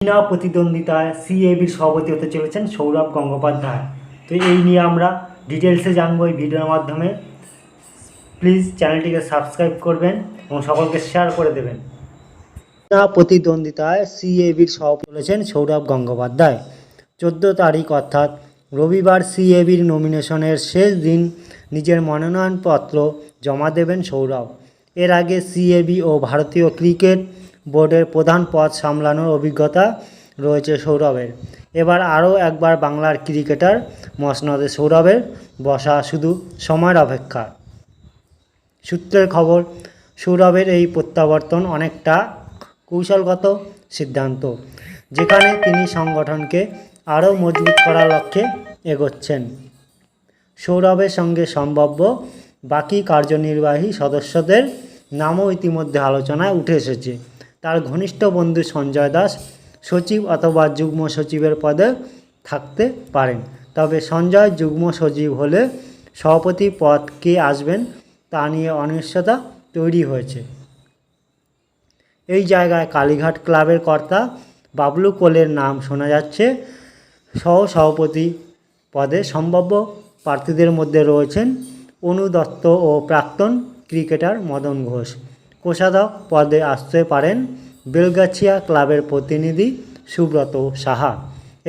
বিনা প্রতিদ্বন্দ্বিতায় সিএবির সভাপতি হতে চলেছেন সৌরভ গঙ্গোপাধ্যায়। তো এই নিয়ে আমরা ডিটেলসে জানব এই ভিডিওর মাধ্যমে। প্লিজ চ্যানেলটিকে সাবস্ক্রাইব করবেন এবং সকলকে শেয়ার করে দেবেন। বিনা প্রতিদ্বন্দ্বিতায় সিএবির সভাপতি চলেছেন সৌরভ গঙ্গোপাধ্যায়। চোদ্দ তারিখ অর্থাৎ রবিবার সিএবির নমিনেশনের শেষ দিন নিজের মনোনয়নপত্র জমা দেবেন সৌরভ। এর আগে সিএবি ও ভারতীয় ক্রিকেট বোর্ডের প্রধান পদ সামলানোর অভিজ্ঞতা রয়েছে সৌরভের। এবার আরও একবার বাংলার ক্রিকেটার মসনদে সৌরভের। বসা শুধু সময়ের অপেক্ষা। সূত্রের খবর, সৌরভের এই প্রত্যাবর্তন অনেকটা কৌশলগত সিদ্ধান্ত, যেখানে তিনি সংগঠনকে আরও মজবুত করার লক্ষ্যে এগোচ্ছেন। সৌরভের সঙ্গে সম্ভাব্য বাকি কার্যনির্বাহী সদস্যদের নামও ইতিমধ্যে আলোচনায় উঠে এসেছে। তার ঘনিষ্ঠ বন্ধু সঞ্জয় দাস সচিব অথবা যুগ্ম সচিবের পদে থাকতে পারেন। তবে সঞ্জয় যুগ্ম সচিব হলে সভাপতি পদ কে আসবেন তা নিয়ে অনিশ্চয়তা তৈরি হয়েছে। এই জায়গায় কালীঘাট ক্লাবের কর্তা বাবলু কোলের নাম শোনা যাচ্ছে। সহ সভাপতি পদে সম্ভাব্য প্রার্থীদের মধ্যে রয়েছেন অনু দত্ত ও প্রাক্তন ক্রিকেটার মদন ঘোষ। কোষাধ্যক্ষ পদে আসতে পারেন বেলগাছিয়া ক্লাবের প্রতিনিধি সুব্রত সাহা।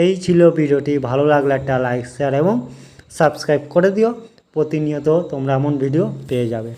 এই ছিল ভিডিওটি। ভালো লাগলে একটা লাইক শেয়ার এবং সাবস্ক্রাইব করে দিও। প্রতিনিয়ত তোমরা এমন ভিডিও পেয়ে যাবে।